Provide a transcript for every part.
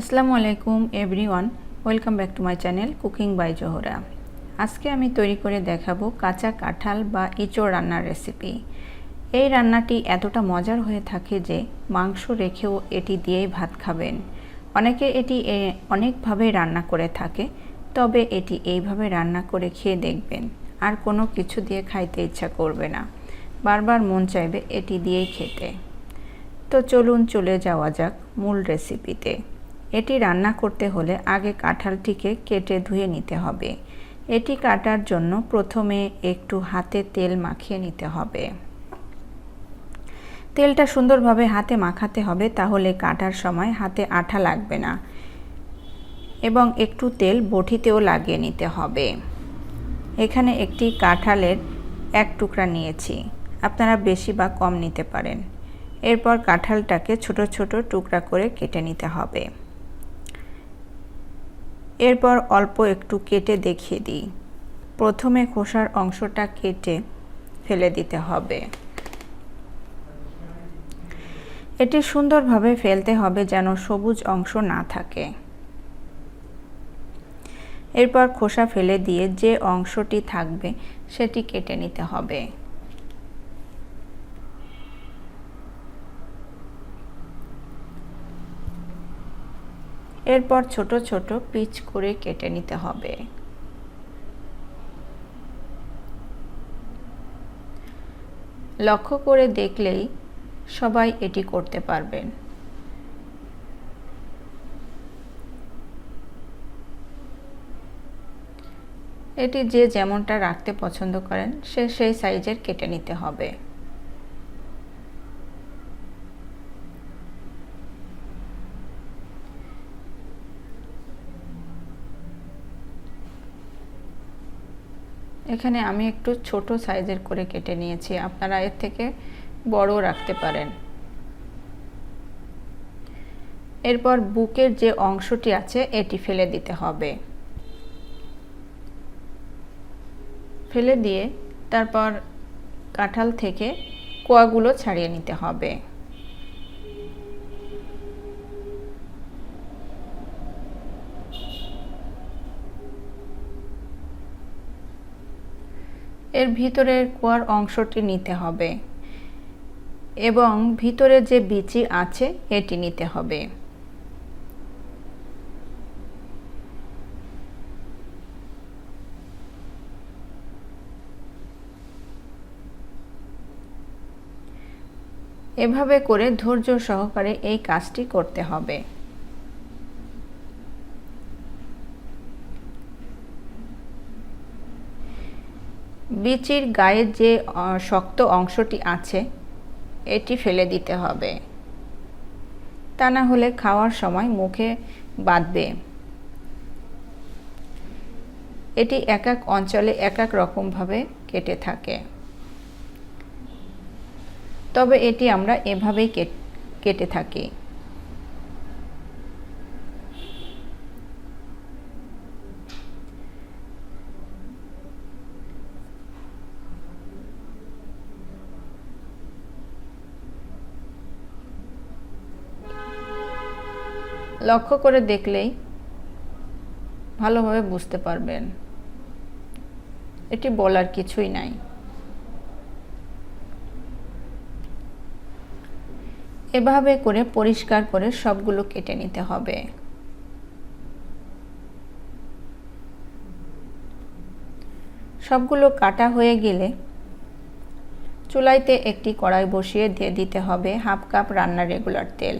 আসসালামু আলাইকুম everyone welcome back to my channel cooking by Zohra আজকে আমি তৈরি করে দেখাবো কাঁচা কাঁঠাল বা ইঁচড় রান্নার রেসিপি এই রান্নাটি এতটা মজার হয়ে থাকে যে মাংস রেখেও এটি দিয়েই ভাত খাবেন। অনেকে এটি অনেকভাবে রান্না করে থাকে, তবে এটি এইভাবে রান্না করে খেয়ে দেখবেন। আর কোনো কিছু দিয়ে খাইতে ইচ্ছা করবে না। বারবার মন চাইবে এটি দিয়েই খেতে। তো চলুন চলে যাওয়া যাক মূল রেসিপিতে এটি রান্না করতে হলে আগে কাঁঠালটিকে কেটে ধুয়ে নিতে হবে। এটি কাটার জন্য প্রথমে একটু হাতে তেল মাখিয়ে নিতে হবে। তেলটা সুন্দরভাবে হাতে মাখাতে হবে, তাহলে কাটার সময় হাতে আঠা লাগবে না এবং একটু তেল বটিতেও লাগিয়ে নিতে হবে। এখানে একটি কাঁঠালের এক টুকরা নিয়েছি, আপনারা বেশি বা কম নিতে পারেন। এরপর কাঁঠালটাকে ছোট ছোট টুকরা করে কেটে নিতে হবে। এরপর অল্প একটু কেটে দেখিয়ে দিই। প্রথমে খোসার অংশটা কেটে ফেলে দিতে হবে। এটি সুন্দরভাবে ফেলতে হবে যেন সবুজ অংশ না থাকে। এরপর খোসা ফেলে দিয়ে যে অংশটি থাকবে, সেটি কেটে নিতে হবে। এরপর ছোট ছোট পিচ করে কেটে নিতে হবে। লক্ষ্য করে দেখলেই সবাই এটি করতে পারবেন। এটি যে যেমনটা রাখতে পছন্দ করেন, সে সেই সাইজের কেটে নিতে হবে। এখানে আমি একটু ছোট সাইজের করে কেটে নিয়েছি। আপনারা এর থেকে বড় রাখতে পারেন। এরপর বুকের যে অংশটি আছে, এটি ফেলে দিতে হবে। ফেলে দিয়ে তারপর কাঁঠাল থেকে কোয়াগুলো ছাড়িয়ে নিতে হবে। এর ভিতরের কোয়ার অংশটি নিতে হবে এবং ভিতরে যে বিচি আছে, এটি নিতে হবে। এভাবে করে ধৈর্য সহকারে এই কাজটি করতে হবে। বিচির গায়ের যে শক্ত অংশটি আছে, এটি ফেলে দিতে হবে। তা না হলে খাওয়ার সময় মুখে বাঁধবে। এটি এক এক অঞ্চলে এক এক রকমভাবে কেটে থাকে। তবে এটি আমরা এভাবেই কেট- থাকি। লক্ষ্য করে দেখলেই ভালোভাবে বুঝতে পারবেন। এটি বলার কিছুই নাই। এভাবে করে পরিষ্কার করে সবগুলো কেটে নিতে হবে। সবগুলো কাটা হয়ে গেলে চুলাইতে একটি কড়াই বসিয়ে দিয়ে দিতে হবে হাফ কাপ রান্নার রেগুলার তেল।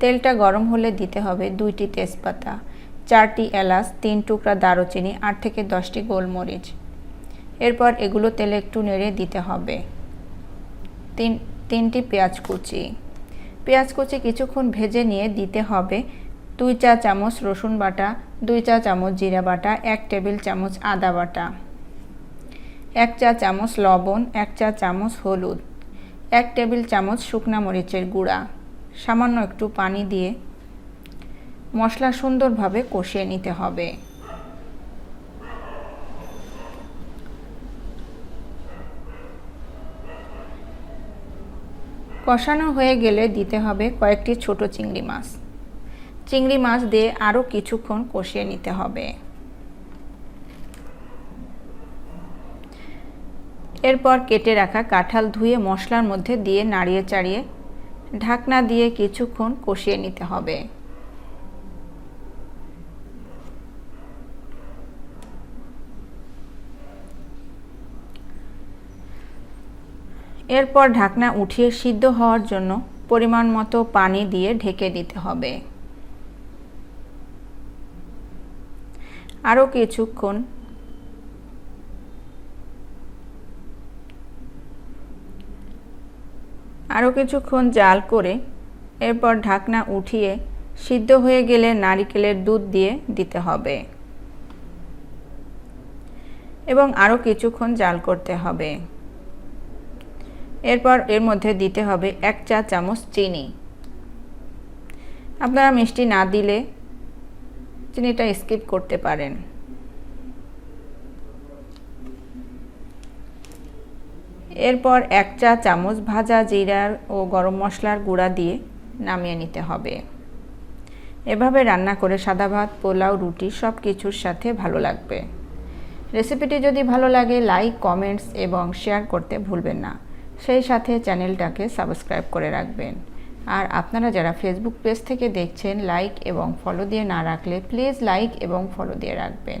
তেলটা গরম হলে দিতে হবে দুইটি তেজপাতা, চারটি এলাচ, তিন টুকরা দারুচিনি, আট থেকে দশটি গোলমরিচ। এরপর এগুলো তেলে একটু নেড়ে দিতে হবে। তিন, তিনটি পেঁয়াজ কুচি। পেঁয়াজ কুচি কিছুক্ষণ ভেজে নিয়ে দিতে হবে দুই চা চামচ রসুন বাটা, দুই চা চামচ জিরা বাটা, এক টেবিল চামচ আদা বাটা, এক চা চামচ লবণ, এক চা চামচ হলুদ, এক টেবিল চামচ শুকনা মরিচের গুঁড়া। সামান্য একটু পানি দিয়ে মশলা সুন্দরভাবে কষিয়ে নিতে হবে। কষানো হয়ে গেলে দিতে হবে কয়েকটি ছোট চিংড়ি মাছ। চিংড়ি মাছ দিয়ে আরও কিছুক্ষণ কষিয়ে নিতে হবে। এরপর কেটে রাখা কাঁঠাল ধুয়ে মশলার মধ্যে দিয়ে নাড়িয়ে চাড়িয়ে ঢাকনা দিয়ে কিছুক্ষণ কষিয়ে নিতে হবে। এরপর ঢাকনা উঠিয়ে সিদ্ধ হওয়ার জন্য পরিমাণ মতো পানি দিয়ে ঢেকে দিতে হবে। আরও কিছুক্ষণ আরও কিছুক্ষণ জাল করে এরপর ঢাকনা উঠিয়ে সিদ্ধ হয়ে গেলে নারিকেলের দুধ দিয়ে দিতে হবে। এবং আরও কিছুক্ষণ জাল করতে হবে। এরপর এর মধ্যে দিতে হবে এক চা চামচ চিনি। আপনারা মিষ্টি না দিলে চিনিটা স্কিপ করতে পারেন। এরপর এক চা চামচ ভাজা জিরার ও গরম মশলার গুঁড়া দিয়ে নামিয়ে নিতে হবে। এভাবে রান্না করে সাদা ভাত, পোলাও, রুটি সব কিছুর সাথে ভালো লাগবে। রেসিপিটি যদি ভালো লাগে, লাইক, কমেন্টস এবং শেয়ার করতে ভুলবেন না। সেই সাথে চ্যানেলটাকে সাবস্ক্রাইব করে রাখবেন। আর আপনারা যারা ফেসবুক পেজ থেকে দেখছেন লাইক এবং ফলো দিয়ে না রাখলে প্লিজ লাইক এবং ফলো দিয়ে রাখবেন।